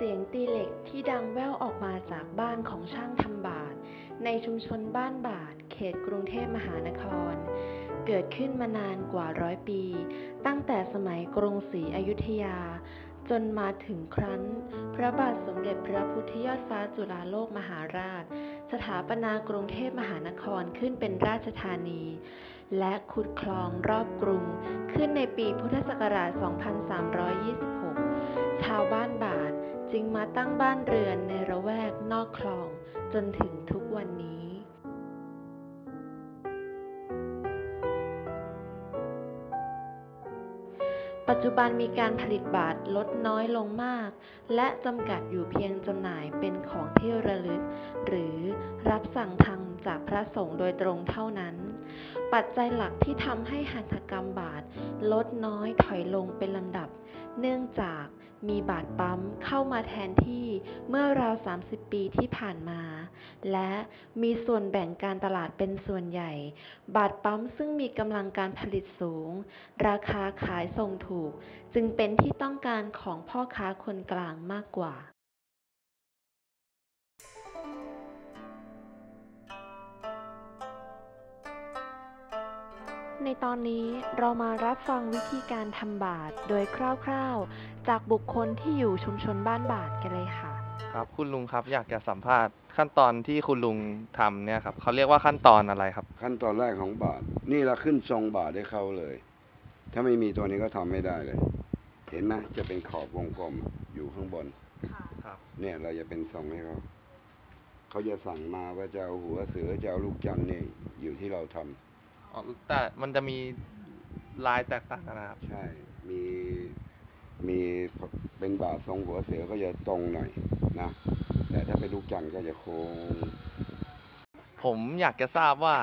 เสียงตีเหล็กที่ดังแว่วออกมาจากบ้านของช่างทำบาท ในชุมชนบ้านบาท เขตกรุงเทพมหานคร เกิดขึ้นมานานกว่าร้อยปี ตั้งแต่สมัยกรุงศรีอยุธยา จนมาถึงครั้น พระบาทสมเด็จพระพุทธยอดฟ้าจุฬาโลกมหาราช สถาปนากรุงเทพมหานครขึ้นเป็นราชธานี และขุดคลองรอบกรุง ขึ้นในปีพุทธศักราช 2326 ชาวบ้าน จึงมาตั้งบ้านเรือนในระแวกนอกคลองจนถึงทุกวันนี้ปัจจุบันมีการผลิตบาทลดน้อยลงมาก และจำกัดอยู่เพียงจำหน่ายเป็นของที่ระลึก หรือรับสั่งทำจากพระสงฆ์โดยตรงเท่านั้น ปัจจัยหลักที่ทำให้หัตถกรรมบาทลดน้อยถอยลงเป็นลำดับ เนื่องจากมีบาทปั๊มเข้ามาแทนที่เมื่อราว 30 ปีที่ผ่านมา และมีส่วนแบ่งการตลาดเป็นส่วนใหญ่ บาทปั๊มซึ่งมีกำลังการผลิตสูง ราคาขายส่งถูก จึงเป็นที่ต้องการของพ่อค้าคนกลางมากกว่า ในตอนนี้เรามารับฟังวิธีการทำบาทโดยคร่าวๆ จากบุคคลที่อยู่ชุมชนบ้านบาทกันเลยค่ะ ครับ คุณลุงครับอยากจะสัมภาษณ์ขั้นตอนที่คุณลุงทำเนี่ยครับเขาเรียกว่าขั้นตอนอะไรครับ ขั้นตอนแรกของบาท นี่เราขึ้นทรงบาทให้เขาเลย ถ้าไม่มีตัวนี้ก็ทำไม่ได้เลย เห็นไหมจะเป็นขอบวงกลมอยู่ข้างบนครับ เนี่ยเราจะเป็นทรงให้เขาเขาจะสั่งมาว่าจะเอาหัวเสือจะเอาลูกจันทร์เนี่ยอยู่ที่เราทำ อ๋อแต่มันจะมีลายแตกต่างกันนะครับ ใช่ มี มีเป็นบาททรงหัวเสือก็จะตรงหน่อยนะ แต่ถ้าเป็นลูกจันทร์ก็จะโค้ง ผมอยากจะทราบว่า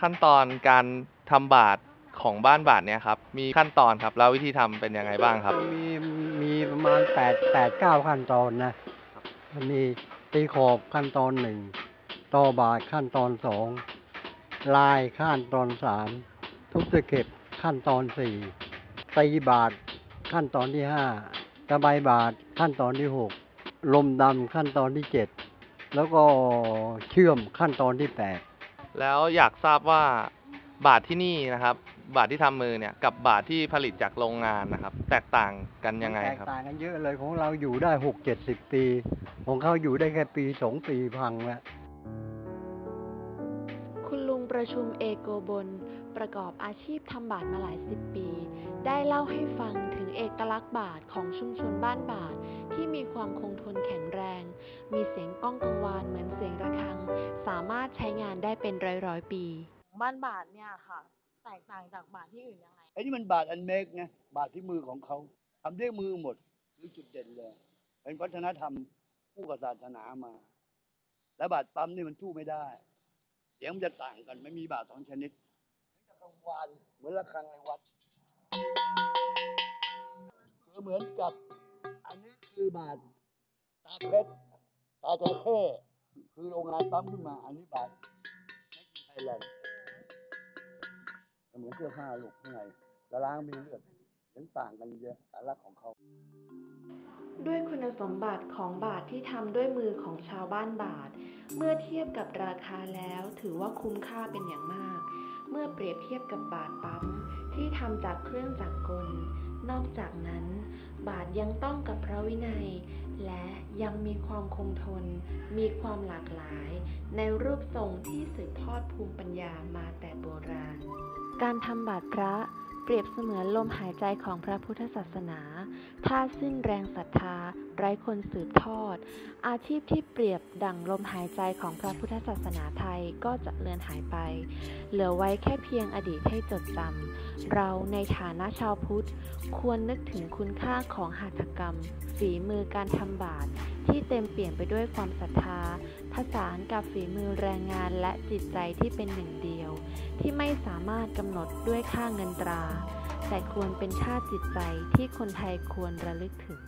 ขั้นตอนการทำบาทของบ้านบาทเนี่ยครับ มีขั้นตอนครับ แล้ววิธีทำเป็นยังไงบ้างครับ มีมีประมาณแปดแปดเก้าขั้นตอนนะมันมีตีขอบขั้นตอนหนึ่งต่อบาทขั้นตอนสอง ลายขั้นตอนสามทุบตะเข็บขั้นตอนสี่ตีบาทขั้นตอนที่ห้าตะไบบาทขั้นตอนที่หกลมดำขั้นตอนที่เจ็ดแล้วก็เชื่อมขั้นตอนที่แปดแล้วอยากทราบว่าบาทที่นี่นะครับ บาทที่ทำมือเนี่ยกับบาทที่ผลิตจากโรงงานนะครับ แตกต่างกันยังไงแตกครับ ต่างกันเยอะเลยของเราอยู่ได้หกเจ็ดสิบปี ของเขาอยู่ได้แค่ปีสองปีพังแล้วคุณลุง ประชุมเอกโกบล ประกอบอาชีพทำบาทมาหลายสิบปี ได้เล่าให้ฟังถึงเอกลักษณ์บาทของชุมชนบ้านบาทที่มีความคงทนแข็งแรง มีเสียงก้องกังวานเหมือนเสียงระฆัง สามารถใช้งานได้เป็นร้อยร้อยๆปี บ้านบาทเนี่ยค่ะ แตกต่างจากบาทที่อื่นยังไงไอ้นี่มันบาทอันเมกไงบาทที่มือของเขาทำด้วยมือหมดคือจุดเด่นเลย เป็นวัฒนธรรมคู่กับศาสนามา และบาทปั๊มนี่มันสู้ไม่ได้ เสียงมันจะต่างกันไม่มีบาทสองชนิดจะกังวานเหมือนระฆังในวัดคือเหมือนกับ อันนี้คือบาทตาเพชรตาจระเข้คือโรงงานปั๊มขึ้นมา อันนี้บาทไทยแลนด์เหมือนเสื้อผ้าลูกข้างในแล้วล้างมีเลือดถึงต่างกันเยอะสาระของเขา ด้วยคุณสมบัติของบาทที่ทำด้วยมือของชาวบ้านบาท เมื่อเทียบกับราคาแล้วถือว่าคุ้มค่าเป็นอย่างมาก เมื่อเปรียบเทียบกับบาทปั๊มที่ทำจากเครื่องจักรกล นอกจากนั้น บาทยังต้องกับพระวินัย และยังมีความคงทน มีความหลากหลาย ในรูปทรงที่สืบทอดภูมิปัญญามาแต่โบราณ การทำบาตรพระ เปรียบเสมือนลมหายใจของพระพุทธศาสนา ถ้าสิ้นแรงศรัทธา ไร้คนสืบทอด อาชีพที่เปรียบดั่งลมหายใจของพระพุทธศาสนาไทยก็จะเลือนหายไป เหลือไว้แค่เพียงอดีตให้จดจำเราในฐานะชาวพุทธ ควรนึกถึงคุณค่าของหัตถกรรม ฝีมือการทำบาตรที่เต็มเปี่ยมไปด้วยความศรัทธาผสานกับฝีมือแรงงานและจิตใจที่เป็นหนึ่งเดียว ที่ไม่สามารถกำหนดด้วยค่าเงินตรา แต่ควรเป็นชาติจิตใจที่คนไทยควรระลึกถึง